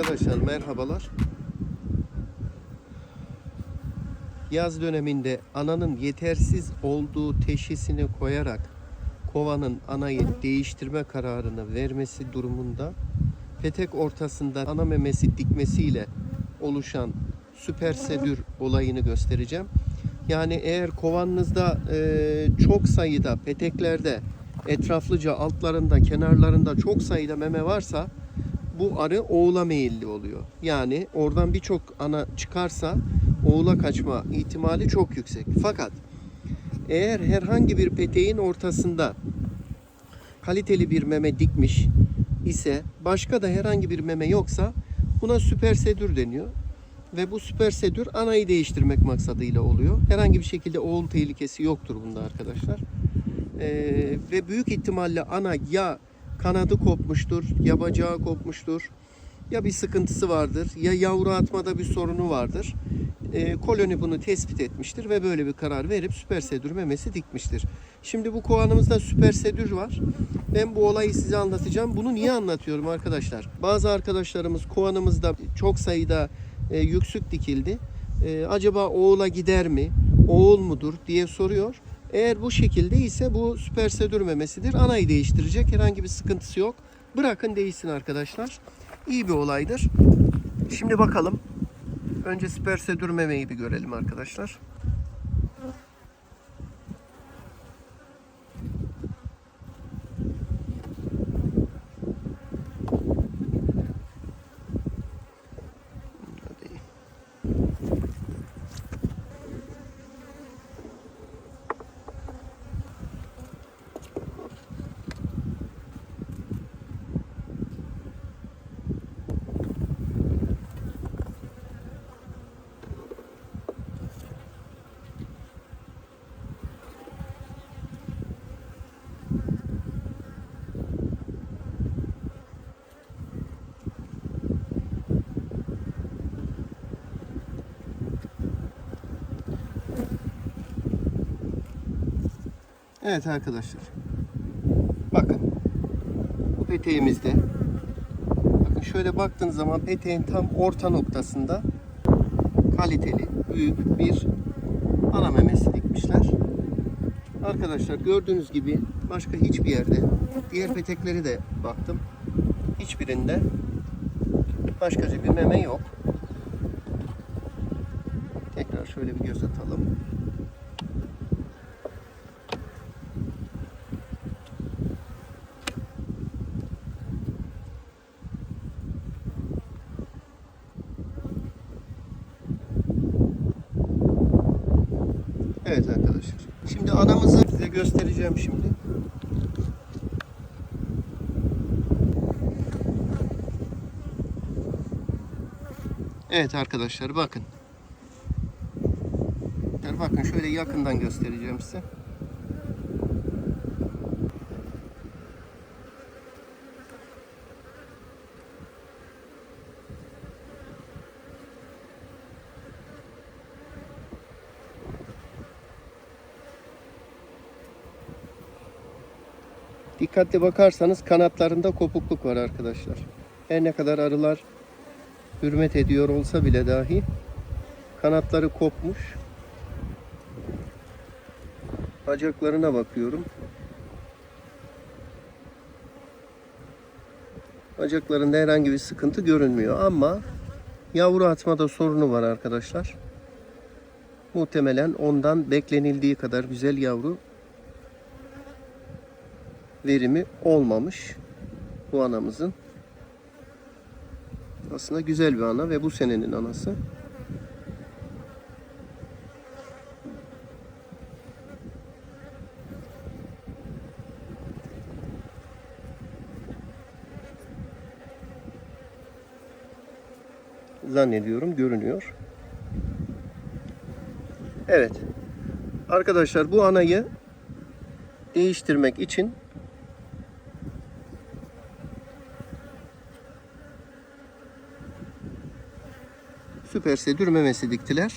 Arkadaşlar merhabalar. Yaz döneminde ananın yetersiz olduğu teşhisini koyarak kovanın anayı değiştirme kararını vermesi durumunda petek ortasında ana memesi dikmesiyle oluşan süpersedür olayını göstereceğim. Yani eğer kovanınızda e, çok sayıda peteklerde etraflıca altlarında kenarlarında çok sayıda meme varsa bu arı oğula meyilli oluyor. Yani oradan birçok ana çıkarsa oğula kaçma ihtimali çok yüksek. Fakat eğer herhangi bir peteğin ortasında kaliteli bir meme dikmiş ise başka da herhangi bir meme yoksa buna süpersedür deniyor. Ve bu süpersedür anayı değiştirmek maksadıyla oluyor. Herhangi bir şekilde oğul tehlikesi yoktur bunda arkadaşlar. Ee, ve büyük ihtimalle ana ya kanadı kopmuştur, ya bacağı kopmuştur, ya bir sıkıntısı vardır, ya yavru atmada bir sorunu vardır. Ee, koloni bunu tespit etmiştir ve böyle bir karar verip süpersedür memesi dikmiştir. Şimdi bu kovanımızda süpersedür var. Ben bu olayı size anlatacağım. Bunu niye anlatıyorum arkadaşlar? Bazı arkadaşlarımız kovanımızda çok sayıda e, yüksük dikildi. E, acaba oğula gider mi? Oğul mudur diye soruyor. Eğer bu şekilde ise bu süpersedür memesidir. Anayı değiştirecek. Herhangi bir sıkıntısı yok. Bırakın değişsin arkadaşlar. İyi bir olaydır. Şimdi bakalım. Önce süpersedür memeyi bir görelim arkadaşlar. Evet arkadaşlar. Bakın. Bu peteğimizde. Bakın şöyle baktığınız zaman peteğin tam orta noktasında kaliteli büyük bir ana memesi dikmişler. Arkadaşlar gördüğünüz gibi başka hiçbir yerde diğer petekleri de baktım. Hiçbirinde başkaca bir meme yok. Tekrar şöyle bir göz atalım. Evet arkadaşlar. Şimdi anamızı size göstereceğim şimdi. Evet arkadaşlar bakın. Bakın şöyle yakından göstereceğim size. Dikkatli bakarsanız kanatlarında kopukluk var arkadaşlar. Her ne kadar arılar hürmet ediyor olsa bile dahi kanatları kopmuş. Bacaklarına bakıyorum. Bacaklarında herhangi bir sıkıntı görünmüyor ama yavru atmada sorunu var arkadaşlar. Muhtemelen ondan beklenildiği kadar güzel yavru verimi olmamış bu anamızın. Aslında güzel bir ana ve bu senenin anası. Zannediyorum görünüyor. Evet. Arkadaşlar bu anayı değiştirmek için süpersedür memesi diktiler.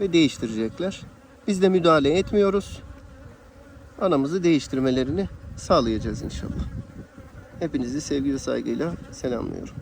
Ve değiştirecekler. Biz de müdahale etmiyoruz. Anamızı değiştirmelerini sağlayacağız inşallah. Hepinizi sevgi ve saygıyla selamlıyorum.